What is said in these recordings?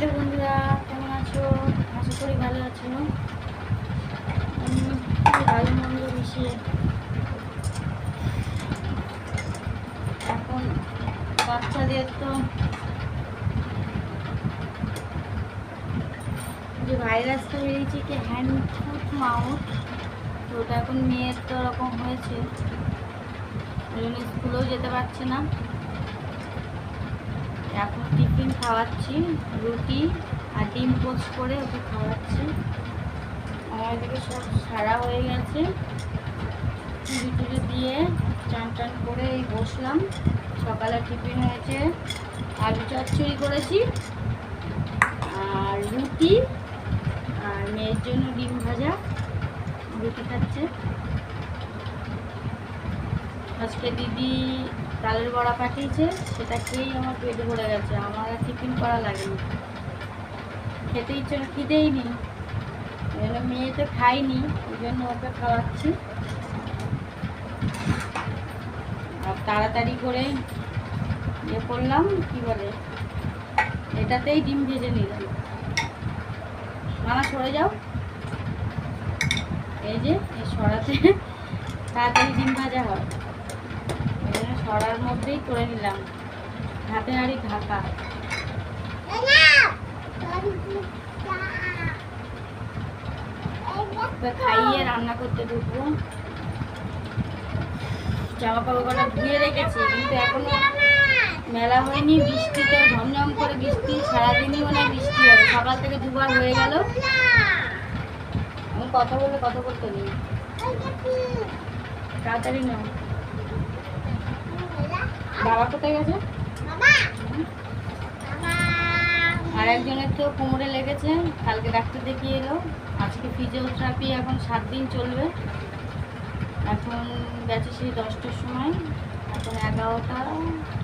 Hello বন্ধুরা, কেমন আছো? আশা করি ভালো আছো। ভালো মন্দ মিশিয়ে এখন বাচ্চাদের তো যে ভাইরাসটা বেরিয়েছে কি হ্যান্ড ফুট মাউথ তো ওটা এখন মেয়ের তো ওরকম হয়েছে। ওই জন্য স্কুলেও যেতে পারছে না। এখন টিফিন খাওয়াচ্ছি, রুটি আর ডিম পোচ করে ওকে খাওয়াচ্ছি। আমার এদিকে সব সারা হয়ে গেছে। চুড়ি টুড়ি দিয়ে চান টান করে বসলাম। সকালে টিফিন হয়েছে। আলু চচ্চড়ি করেছি। আর রুটি। আর মেয়ের জন্য ডিম ভাজা। রুটি খাচ্ছে। আজকে দিদি ডালের বড়া পাঠিয়েছে, সেটা খেয়েই আমার পেটে ভরে গেছে। আমার আর টিফিন করা লাগেনি। খেতে ইচ্ছে খিদেই নি মেয়ে তো খাইনি ওই জন্য ওকে খাওয়াচ্ছি। আর তাড়াতাড়ি করে ইয়ে করলাম, কি বলে, এটাতেই ডিম ভেজে নিলাম। মামা সরে যাও। এই যে, এই সরাতে তাড়াতাড়ি ডিম ভাজা হয়। এই মধ্যেই করে নিলাম। হাতে হাড়ি ঢাকা। খাইয়ে রান্না করতে ঢুকবো। জামা কাপড়গুলো ধুয়ে রেখেছি, কিন্তু এখনও মেলা হয়নি। বৃষ্টিতে ঝমঝম করে বৃষ্টি, সারাদিনই মানে বৃষ্টি হবে। সকাল থেকে দুবার হয়ে গেল। আমি কথা বলে কথা বলতে নেই। তাড়াতাড়ি নাও। বাবা কোথায় গেছে? আর একজনের তো কোমরে লেগেছে কালকে ডাক্তার দেখিয়ে এলো। আজকে ফিজিওথেরাপি এখন সাত দিন চলবে। এখন গেছে সেই দশটার সময় এখন এগারোটা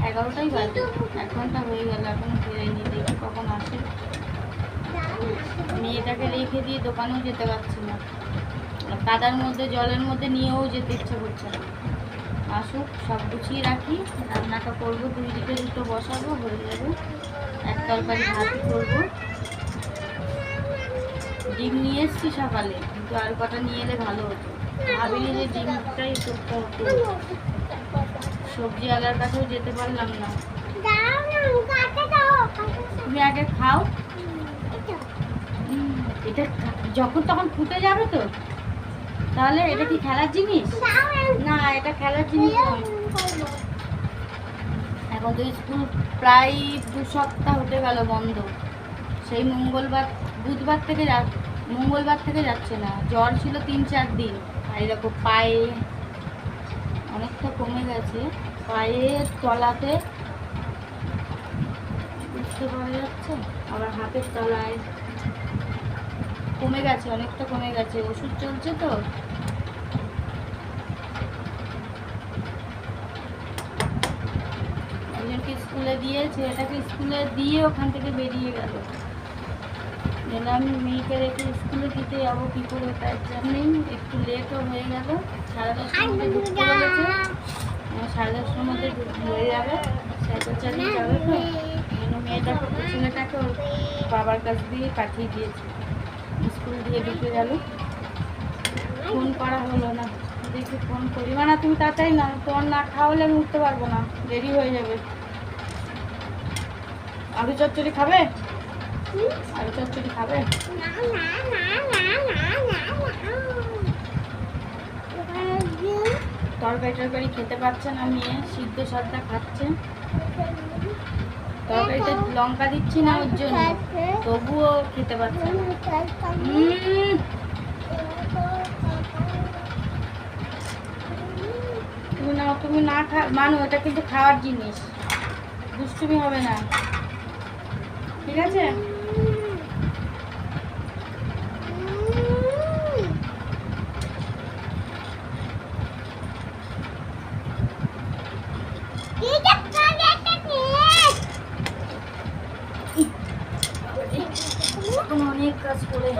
এগারোটাই বাজে। এক ঘণ্টা হয়ে গেল এখন ফিরেনি দেখি কখন আসে। মেয়েটাকে রেখে দিয়ে দোকানেও যেতে পারছি না। আর কাদার মধ্যে জলের মধ্যে নিয়েও যেতে ইচ্ছে করছে না। আসুক সব গুছিয়ে রাখি। রান্নাটা করব দুই দিকে দুটো বসাবো হয়ে যাবে। এক তরকারি ভাত করব। ডিম নিয়ে এসছি সকালে কিন্তু আর কটা নিয়ে এলে ভালো হতো। ভাবিনি যে ডিমটাই করতে হতো সবজি আলার কাছেও যেতে পারলাম না। তুমি আগে খাও। এটা যখন তখন ফুটে যাবে তো? তাহলে এটা কি খেলার জিনিস? না, এটা খেলার জিনিস এখন তো স্কুল প্রায় দু সপ্তাহ হতে গেল বন্ধ। সেই মঙ্গলবার, বুধবার থেকে মঙ্গলবার থেকে যাচ্ছে না। জ্বর ছিল তিন চার দিন। আর এরকম পায়ে অনেকটা কমে গেছে। পায়ের তলাতে বুঝতে পারা যাচ্ছে, আবার হাতের তলায় কমে গেছে অনেকটা কমে গেছে। ওষুধ চলছে তো? একজনকে স্কুলে দিয়ে ছেলেটাকে স্কুলে দিয়ে ওখান থেকে বেরিয়ে গেল। যেন আমি মেয়েকে রেখে স্কুলে দিতে যাব কী করে? তার জন্যই একটু লেটও হয়ে গেল। সাড়ে দশটার মধ্যে ঢুকতে বলেছে আমার সাড়ে দশটার মধ্যে হয়ে যাবে। সাইকেল চালিয়ে যাবে তো? মেয়েটাকে ছেলেটাকে বাবার কাছ দিয়ে পাঠিয়ে দিয়েছে। স্কুল দিয়ে ঢুকে গেল। ফোন করা হলো না। দেখি ফোন করি। মানে তুমি তাড়াতাড়ি না তোমার না খাওয়ালে আমি উঠতে পারব না। দেরি হয়ে যাবে। আলু চচ্চড়ি খাবে? আলু চচ্চড়ি খাবে? তরকারি টরকারি খেতে পারছে না মেয়ে, সিদ্ধ সাদটা খাচ্ছে। তরকারিতে লঙ্কা দিচ্ছি না ওর জন্য। তবুও খেতে পারছে তুমি না তুমি না খা, মানো, এটা কিন্তু খাওয়ার জিনিস। দুষ্টুমি হবে না। ঠিক আছে এখন অনেক কাজ করে